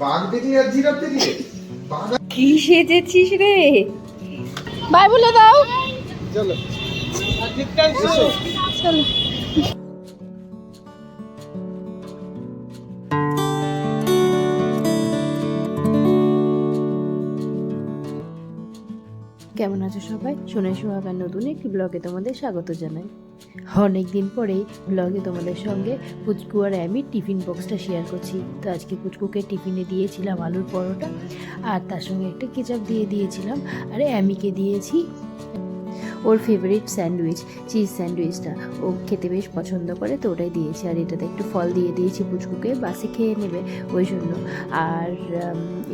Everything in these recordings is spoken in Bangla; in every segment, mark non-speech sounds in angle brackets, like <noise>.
বাঘ দেখলি আর জিরাফ দেখলি? কি সেজেছিস রে? বাই বলে দাও। চলো। চলো। কেমন আছো সবাই? সোনাই সোহাগার নতুন একটি ব্লগে তোমাদের স্বাগত জানাই। অনেক দিন পরে ব্লগে তোমাদের সঙ্গে পুচকু আর আমি টিফিন বক্সটা শেয়ার করছি। তো আজকে পুচকুকে টিফিনে দিয়েছিলাম আলুর পরোটা আর তার সঙ্গে একটা কেচাপ দিয়ে দিয়েছিলাম। আর অ্যামিকে দিয়েছি ওর ফেভারিট স্যান্ডউইচ চিজ স্যান্ডউইচটা ও খেতে বেশ পছন্দ করে, তো ওটাই দিয়েছি। আর এটাতে একটু ফল দিয়ে দিয়েছি পুচকুকে, বাসে খেয়ে নেবে ওই জন্য। আর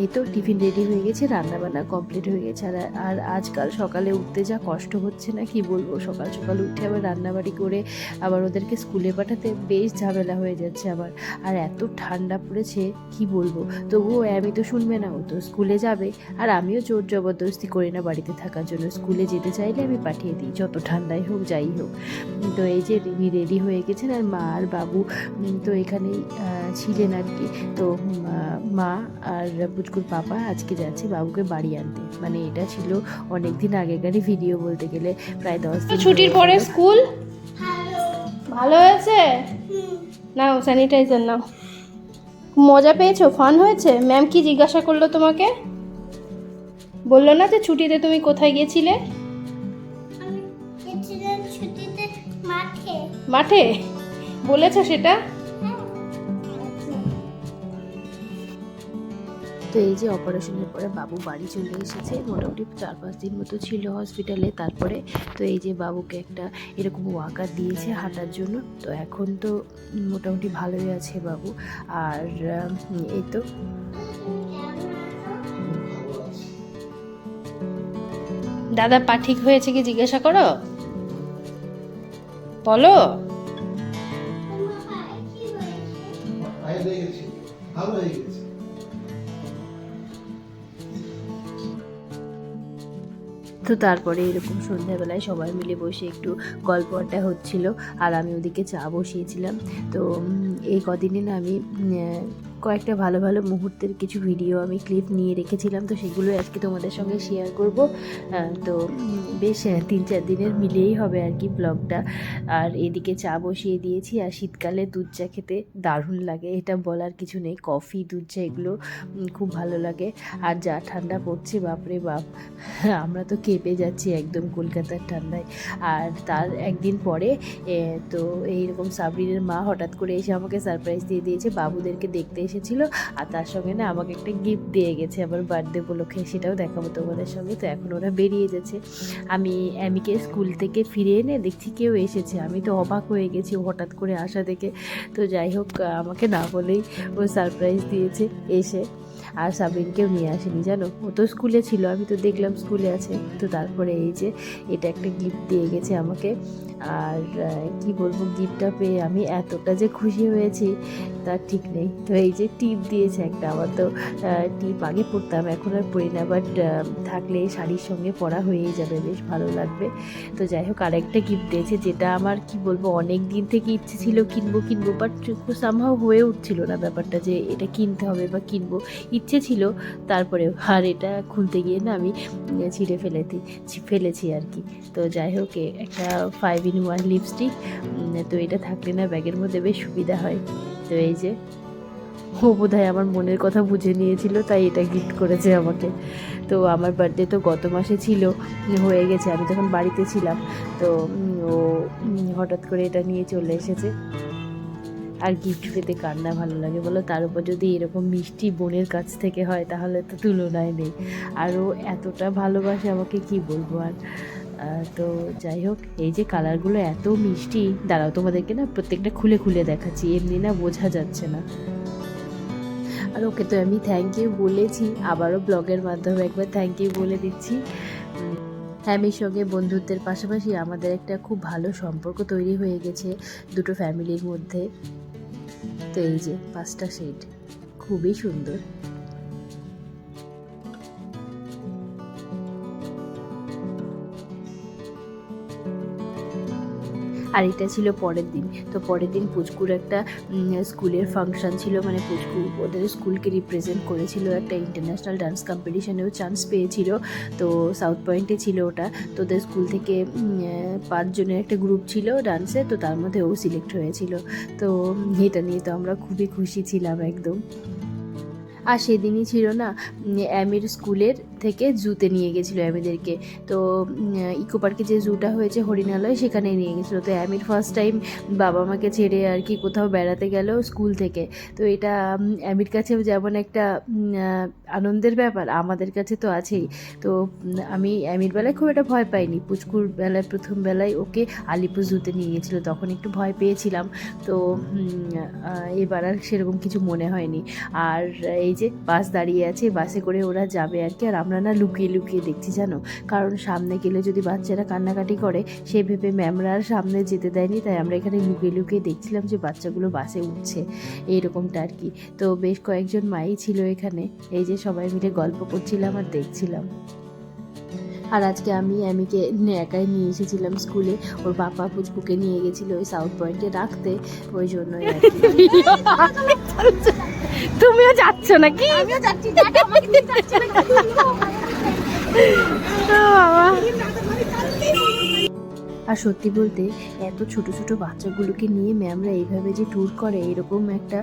এই তো টিফিন রেডি হয়ে গেছে, রান্নাবান্না কমপ্লিট হয়ে গেছে। আর আর আজকাল সকালে উঠতে যা কষ্ট হচ্ছে না, কি বলব? সকাল সকাল উঠে আবার রান্নাবাড়ি করে আবার ওদেরকে স্কুলে পাঠাতে বেশ ঝামেলা হয়ে যাচ্ছে আবার আর এত ঠান্ডা পড়েছে, কি বলব? তবুও আমি তো শুনবে না, ও তো স্কুলে যাবে। আর আমিও জোর জবরদস্তি করি না বাড়িতে থাকার জন্য। স্কুলে যেতে চাইলে আমি পাঠিয়ে দিই যত ঠান্ডাই হোক যাই হোক। তো এই যে রিমি রেডি হয়ে গেছেন আর মা আর বাবু তো এখানেই ছিলেন আর কি। তো মা আর পুচকুর পাপা আজকে যাচ্ছে বাবুকে বাড়ি আনতে। মানে এটা ছিল অনেক দিন আগেকারই ভিডিও বলতে গেলে প্রায় দশ দিন ছুটির পরে স্কুল? ভালো হয়েছে? নাও স্যানিটাইজার নাও। মজা পেয়েছ? ফান হয়েছে? ম্যাম কি জিজ্ঞাসা করল তোমাকে? বলল না যে ছুটিতে তুমি কোথায় গিয়েছিলে? মাঠে? বলেছ সেটা? তো এই যে অপারেশনের পরে বাবু বাড়ি চলে এসেছে মোটামুটি চার পাঁচ দিন মতো ছিল হসপিটালে তারপরে তো এই যে বাবুকে একটা এরকম ওয়াকার দিয়েছে হাঁটার জন্য তো এখন তো মোটামুটি ভালোই আছে বাবু। আর এই তো। দাদা পা ঠিক হয়েছে কি জিজ্ঞাসা করো? বলো। হয়ে তো তারপরে এরকম সন্ধ্যাবেলায় সবাই মিলে বসে একটু গল্প আড্ডা হচ্ছিল আর আমি ওদিকে চা বসিয়েছিলাম। তো এই কদিনে না আমি কয়েকটা ভালো ভালো মুহূর্তের কিছু ভিডিও আমি ক্লিপ নিয়ে রেখেছিলাম, তো সেগুলো আজকে তোমাদের সঙ্গে শেয়ার করব। তো বেশ তিন চার দিনের মিলেই হবে আর কি ব্লগটা আর এদিকে চা বসিয়ে দিয়েছি, আর শীতকালে দুধ চা খেতে দারুণ লাগে, এটা বলার কিছু নেই। কফি দুধ চা এগুলো খুব ভালো লাগে। আর যা ঠান্ডা পড়ছে, বাপরে বাপ। আমরা তো কেঁপে যাচ্ছি একদম কলকাতার ঠান্ডায়। আর তার একদিন পরে তো এইরকম সাবরিনের মা হঠাৎ করে এসে আমাকে সারপ্রাইজ দিয়ে দিয়েছে, বাবুদেরকে দেখতে এসেছিল আর তার সঙ্গে না আমাকে একটা গিফট দিয়ে গেছে আমার বার্থডে উপলক্ষে, সেটাও দেখাবো তোমাদের সঙ্গে। তো এখন ওরা বেরিয়ে যাচ্ছে। আমি, অ্যামিকে স্কুল থেকে ফিরে এনে দেখছি কেউ এসেছে। আমি তো অবাক হয়ে গেছি হঠাৎ করে আসা দেখে। তো যাই হোক, আমাকে না বলেই ও সারপ্রাইজ দিয়েছে এসে। আর সাবিনকেও নিয়ে আসেনি, জানো? ও তো স্কুলে ছিল, আমি তো দেখলাম স্কুলে আছে। তো তারপরে এই যে, এটা একটা গিফট দিয়ে গেছে আমাকে। আর কি বলব গিফটটা পেয়ে আমি এতটা যে খুশি হয়েছি তার ঠিক নেই। তো এই যে টিপ দিয়েছে একটা, আমার তো টিপ আগে পরতাম এখন আর পরি না বাট থাকলে শাড়ির সঙ্গে পরা হয়েই যাবে, বেশ ভালো লাগবে। তো যাই হোক, আরেকটা গিফট দিয়েছে, যেটা আমার, কি বলব অনেক দিন থেকে ইচ্ছে ছিল কিনবো কিনবো বাট সামহাও হয়ে উঠছিল না ব্যাপারটা যে, এটা কিনতে হবে বা কিনবো। ইচ্ছে ছিল, তারপরে আর এটা খুলতে গিয়ে না আমি ছিঁড়ে ফেলেছি ফেলেছি আর কি। তো যাই হোক একটা ফাইভ ইন ওয়ান লিপস্টিক তো এটা থাকলে না ব্যাগের মধ্যে বেশ সুবিধা হয়। তো এই যে, ও বোধহয় আমার মনের কথা বুঝে নিয়েছিল, তাই এটা গিফট করেছে আমাকে। তো আমার বার্থডে তো গত মাসে ছিল, হয়ে গেছে, আমি তখন বাড়িতে ছিলাম। তো ও হঠাৎ করে এটা নিয়ে চলে এসেছে। আর গিফট পেতে কার না ভালো লাগে বলো? তার উপর যদি এরকম মিষ্টি বোনের কাছ থেকে হয়, তাহলে তো তুলনায় নেই। আর ও এতটা ভালোবাসে আমাকে কি বলব আর? তো যাই হোক, এই যে কালারগুলো এত মিষ্টি, দাঁড়াও তোমাদেরকে না প্রত্যেকটা খুলে খুলে দেখাচ্ছি, এমনি না বোঝা যাচ্ছে না। আর ওকে তো আমি থ্যাংক ইউ বলেছি, আবারও ব্লগের মাধ্যমে একবার থ্যাংক ইউ বলে দিচ্ছি। ফ্যামিলির সঙ্গে বন্ধুত্বের পাশাপাশি আমাদের একটা খুব ভালো সম্পর্ক তৈরি হয়ে গেছে, দুটো ফ্যামিলির মধ্যে। তো এই যে পাঁচটা শেড খুবই সুন্দর। আর এটা ছিল পরের দিন। তো পরের দিন পুচকুর একটা স্কুলের ফাংশন ছিল। মানে পুচকু ওদের স্কুলকে রিপ্রেজেন্ট করেছিল একটা ইন্টারন্যাশনাল ডান্স কম্পিটিশনেও চান্স পেয়েছিল। তো সাউথ পয়েন্টে ছিল ওটা। তো ওদের স্কুল থেকে পাঁচজনের একটা গ্রুপ ছিল ডান্সে তো তার মধ্যে ও সিলেক্ট হয়েছিল। তো এটা নিয়ে তো আমরা খুবই খুশি ছিলাম একদম। আর সেদিনই ছিল না অ্যামির স্কুলের থেকে জুতে নিয়ে গেছিল অ্যামিদেরকে তো ইকো পার্কে যে জুটা হয়েছে হরিণালয়, সেখানে নিয়ে গেছিল। তো অ্যামির ফার্স্ট টাইম বাবা মাকে ছেড়ে আর কি কোথাও বেড়াতে গেল স্কুল থেকে। তো এটা অ্যামির কাছেও যেমন একটা আনন্দের ব্যাপার, আমাদের কাছে তো আছেই। তো আমি অ্যামির বেলায় খুব একটা ভয় পাইনি। পুচকুর বেলায়, প্রথম বেলায় ওকে আলিপুর জুতে নিয়ে গেছিল, তখন একটু ভয় পেয়েছিলাম। তো এবার আর সেরকম কিছু মনে হয়নি। আর এই যে বাস দাঁড়িয়ে আছে, বাসে করে ওরা যাবে আর কি, আর আমরা না লুকিয়ে লুকিয়ে দেখছি, জানো? কারণ সামনে গেলে যদি বাচ্চারা কান্নাকাটি করে সে ভেবে ম্যামরা আর সামনে যেতে দেয়নি, তাই আমরা এখানে লুকিয়ে লুকিয়ে দেখছিলাম যে বাচ্চাগুলো বাসে উঠছে। এইরকমটা আর কি। তো বেশ কয়েকজন মাই ছিল এখানে, এই যে সবাই মিলে গল্প করছিলাম আর দেখছিলাম। আর আজকে আমি অ্যামিকে একাই নিয়ে এসেছিলাম স্কুলে। ওর বাবা পুচকুকে নিয়ে গেছিল ওই সাউথ পয়েন্টে রাখতে, ওই জন্যই আর কি। <laughs> তুমিও যাচ্ছ নাকি? আর সত্যি বলতে এত ছোট ছোট বাচ্চাগুলোকে নিয়ে ম্যামরা এইভাবে যে ট্যুর করে এরকম একটা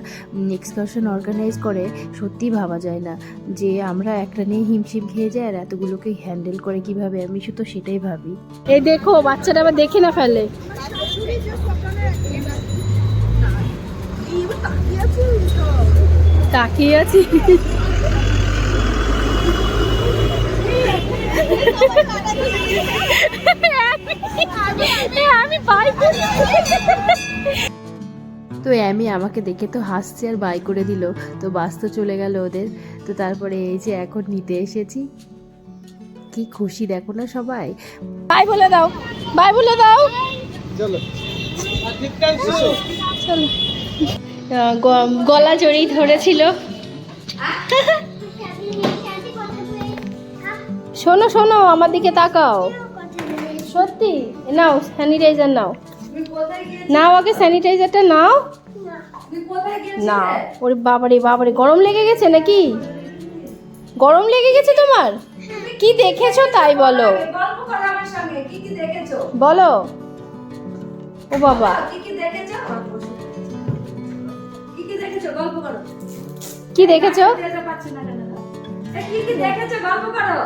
এক্সকারশন অর্গানাইজ করে সত্যি ভাবা যায় না। যে আমরা একটা নিয়ে হিমশিম খেয়ে যাই আর এতগুলোকে হ্যান্ডেল করে কীভাবে আমি শুধু সেটাই ভাবি। এই দেখো বাচ্চাটা আবার দেখে না ফেলে। তাকিয়ে আছি। আমি পাই তো অ্যামি আমাকে দেখে তো হাসছে আর বাই করে দিল। তো বাস তো চলে গেল ওদের। তো তারপরে এই যে এখন নিতে এসেছি। কি খুশি দেখো না সবাই। বাই বলে দাও। বাই বলে দাও। চলো। চলো। গলা জড়িয়ে ধরেছিল। শোনো শোনো, আমার দিকে তাকাও। সত্যি? নাও স্যানিটাইজার নাও। নাও আগে স্যানিটাইজারটা নাও। না ওরে বাবারে বাবারে, গরম লেগে গেছে নাকি? গরম লেগে গেছে তোমার? কি দেখেছ তাই বলো। বলো। ও বাবা। কি কি দেখেছ? দেখেছ? গল্প করো। কি দেখেছ? কি কি গল্প করো।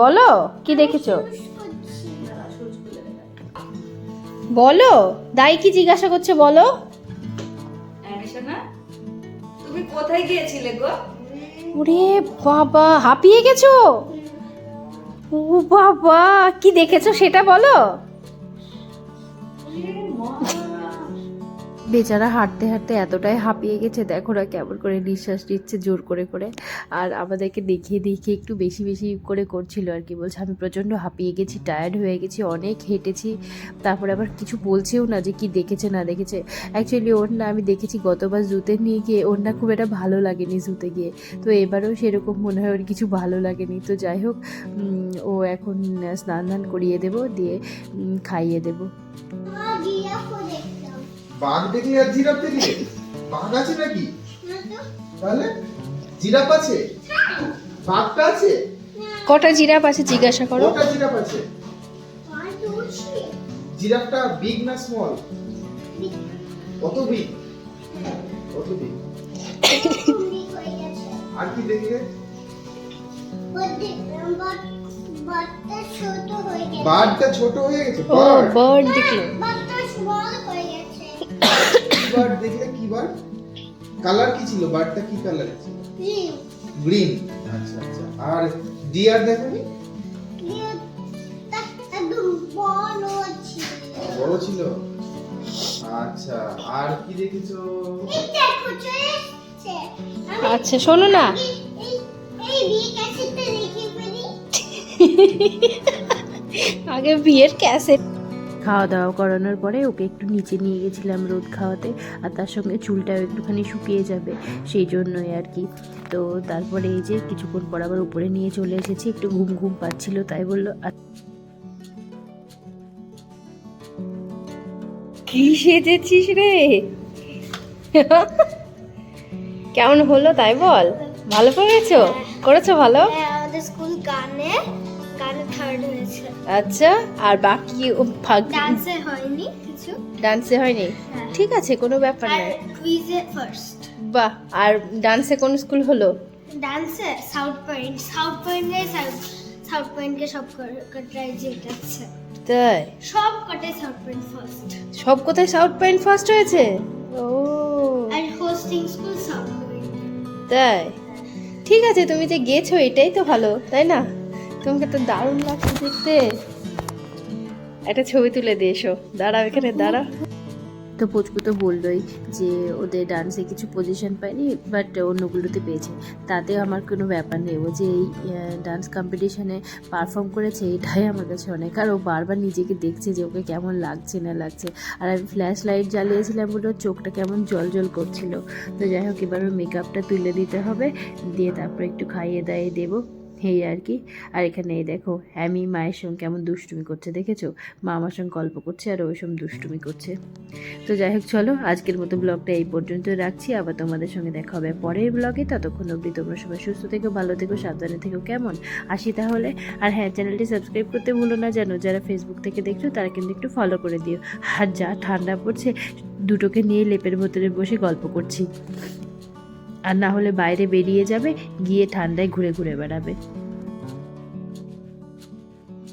বলো কি দেখেছ? বলো দাই কি জিজ্ঞাসা করছে বলো। তুমি কোথায় গিয়েছিলে গো? ওরে বাবা হাঁপিয়ে গেছো? ও বাবা কি দেখেছ সেটা বলো। বেচারা হাঁটতে হাঁটতে এতটাই হাঁপিয়ে গেছে, দেখো না কেমন করে নিঃশ্বাস নিচ্ছে জোর করে করে। আর আমাদেরকে দেখিয়ে দেখিয়ে একটু বেশি বেশি করে করছিল আর কি, বলছে আমি প্রচণ্ড হাঁপিয়ে গেছি টায়ার্ড হয়ে গেছি, অনেক হেঁটেছি। তারপরে আবার কিছু বলছেও না যে কি দেখেছে না দেখেছে। অ্যাকচুয়ালি ওর না আমি দেখেছি গতবার জুতে নিয়ে গিয়ে, ওর না খুব একটা ভালো লাগেনি জুতে গিয়ে। তো এবারেও সেরকম মনে হয় ওর কিছু ভালো লাগেনি। তো যাই হোক ও এখন স্নান ধান করিয়ে দেবো, দিয়ে খাইয়ে দেবো। বাঘ দেখলে আর জিরাফ দেখলে? বাঘ আছে নাকি? তাহলে জিরাফ আছে? বাঘটা আছে? কটা জিরাফ আছে জিজ্ঞাসা করো। কটা জিরাফ আছে? জিরাফটা বিগ না স্মল কত বিগ কত বিগ আর কি দেখলে? ছোট হয়ে গেছে। বার্ডটা ছোট হয়ে গেছে। বার্ড দেখল। বার্ড দেখলে কি বার্ড কালার কি ছিল? বার্ডটা কি কালার ছিল. গ্রিন আচ্ছা আচ্ছা। আর ডিয়ার দেখনি বড় ছিল। আচ্ছা আর কি দেখেছ? আচ্ছা শোনো না। আগে বিয়ের ক্যাসেট খাওয়া দাওয়া করানোর পরে ওকে একটু নিচে নিয়ে গেছিলাম রোদ খাওয়াতে আর তার সঙ্গে চুলটাও একটুখানি শুকিয়ে যাবে সেই জন্যই আর কি। তো তারপরে এই যে কিছুক্ষণ পর আবার উপরে নিয়ে চলে এসেছি একটু ঘুম ঘুম পাচ্ছিল তাই বলল "আ- কি সেজেছিস রে? কেমন হলো তাই বল? ভালো করেছ? করেছ ভালো? হ্যাঁ আমাদের স্কুল গানে গানে থার্ড হয়েছে। আচ্ছা আর বাকি ডান্সে হয়নি কিছু। ডান্সে হয়নি? হ্যাঁ। ঠিক আছে কোনো ব্যাপার নয় কুইজে ফার্স্ট বাহ আর ডান্সে কোন স্কুল হলো? ডান্সে সাউথ পয়েন্ট সাউথ পয়েন্টে সাউথ পয়েন্টকে সব কটাই জেতাচ্ছে তাই? সব কটাই সাউথ পয়েন্ট ফার্স্ট সব কোথায় সাউথ পয়েন্ট ফার্স্ট হয়েছে? ও। আর হোস্টিং স্কুল সাউথ পয়েন্ট তাই? ঠিক আছে তুমি যে গেছো এটাই তো ভালো তাই না? তোমাকে তো দারুণ লাগছে দেখতে। একটা ছবি তুলে দিয়ে এসো। দাঁড়াও এখানে, দাঁড়াও। তো পুচকু তো বললোই যে ওদের ডান্সে কিছু পজিশন পায়নি বাট অন্যগুলোতে পেয়েছে। তাতে আমার কোনো ব্যাপার নেই। ও যে এই ডান্স কম্পিটিশনে পারফর্ম করেছে, এটাই আমার কাছে অনেক। আর ও বারবার নিজেকে দেখছে যে ওকে কেমন লাগছে, না লাগছে। আর আমি ফ্ল্যাশ লাইট জ্বালিয়েছিলাম বলে ওর চোখটা কেমন জল জল করছিল। তো যাই হোক, এবার ওর মেকআপটা তুলে দিতে হবে। দিয়ে তারপর একটু খাইয়ে দাইয়ে দেবো। এই আর কি। আর এখানে এই দেখো, হ্যামি মায়ের সঙ্গে কেমন দুষ্টুমি করছে দেখেছ? মা আমার সঙ্গে গল্প করছে আর ওই সঙ্গে দুষ্টুমি করছে। তো যাই হোক, চলো আজকের মতো ব্লগটা এই পর্যন্ত রাখছি। আবার তোমাদের সঙ্গে দেখা হবে পরের ব্লগে। ততক্ষণ অবধি তোমরা সবাই সুস্থ থেকো, ভালো থেকো, সাবধানে থেকো, কেমন? আসি তাহলে। আর হ্যাঁ চ্যানেলটি সাবস্ক্রাইব করতে ভুলো না জানো যারা ফেসবুক থেকে দেখছ তারা কিন্তু একটু ফলো করে দিও। আর যা ঠান্ডা পড়ছে, দুটোকে নিয়ে লেপের ভেতরে বসে গল্প করছি। আর না হলে বাইরে বেরিয়ে যাবে গিয়ে ঠান্ডায় ঘুরে ঘুরে বেড়াবে।